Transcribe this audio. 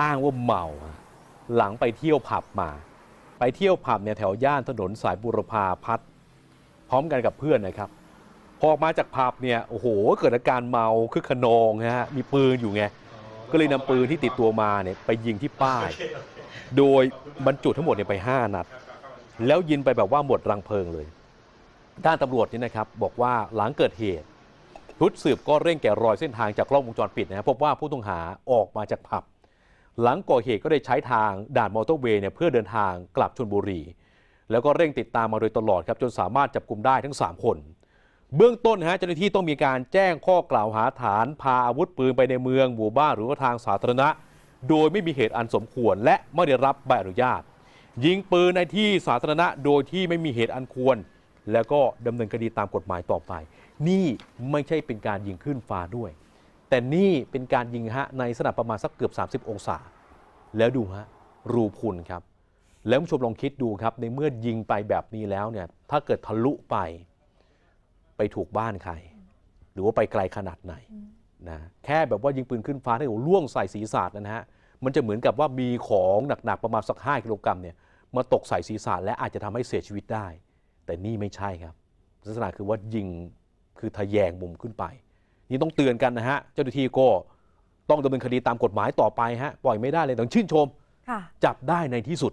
อ้างว่าเมา หลังไปเที่ยวผับมา ไปเที่ยวผับเนี่ยแถวย่านถนนสายบุรพาพัฒน์พร้อมกันกับเพื่อนนะครับ พอออกมาจากผับเนี่ยโอ้โหเกิดอาการเมาคึกขนองนะฮะมีปืนอยู่ไงก็เลยนำปืนที่ติดตัวมาเนี่ยไปยิงที่ป้าย โดยบรรจุทั้งหมดเนี่ยไป 5 นัด แล้วยิงไปแบบว่าหมดรังเพลิงเลย ด้านตำรวจนี่นะครับบอกว่าหลังเกิดเหตุชุดสืบก็เร่งแกะรอยเส้นทางจากกล้องวงจรปิดนะครับพบว่าผู้ต้องหาออกมาจากผับ หลังก่อเหตุก็ได้ใช้ทางด่านมอเตอร์เวย์เนี่ยเพื่อเดินทางกลับชลบุรี แล้วก็เร่งติดตามมาโดยตลอดครับจนสามารถจับกลุ่มได้ทั้ง 3 คน เบื้องต้นนะฮะเจ้าหน้าที่ต้องมีการแจ้งข้อกล่าวหาฐานพาอาวุธปืนไปในเมืองหมู่บ้านหรือว่าทางสาธารณะ โดยไม่มีเหตุอันสมควร และไม่ได้รับใบอนุญาต ยิงปืนในที่สาธารณะโดยที่ไม่มีเหตุอันควร แล้วก็ดำเนินคดีตามกฎหมายต่อไป นี่ไม่ใช่เป็นการยิงขึ้นฟ้าด้วย แต่นี่เป็นการยิงฮะในสนามประมาณสักเกือบ 30 องศา แล้วดูฮะรูพุนครับ แล้วผู้ชมลองคิดดูครับ ในเมื่อยิงไปแบบนี้แล้วเนี่ยถ้าเกิดทะลุไป ไปถูกบ้านใคร หรือว่าไปไกลขนาดไหนนะแค่แบบว่ายิงปืนขึ้นฟ้าให้หัวล่วงใส่ศีรษะนะฮะมันจะเหมือนกับว่ามีของหนักๆประมาณสัก 5 กิโลกรัมเนี่ยมาตกใส่ศีรษะและอาจจะทำให้เสียชีวิตได้ แต่นี่ไม่ใช่ครับลักษณะคือว่ายิงคือทะแยงมุมขึ้นไป นี่ต้องเตือนกันนะฮะ เจ้าหน้าที่ก็ต้องดำเนินคดีตามกฎหมายต่อไปฮะ ปล่อยไม่ได้เลยต้องชื่นชมค่ะจับได้ในที่สุด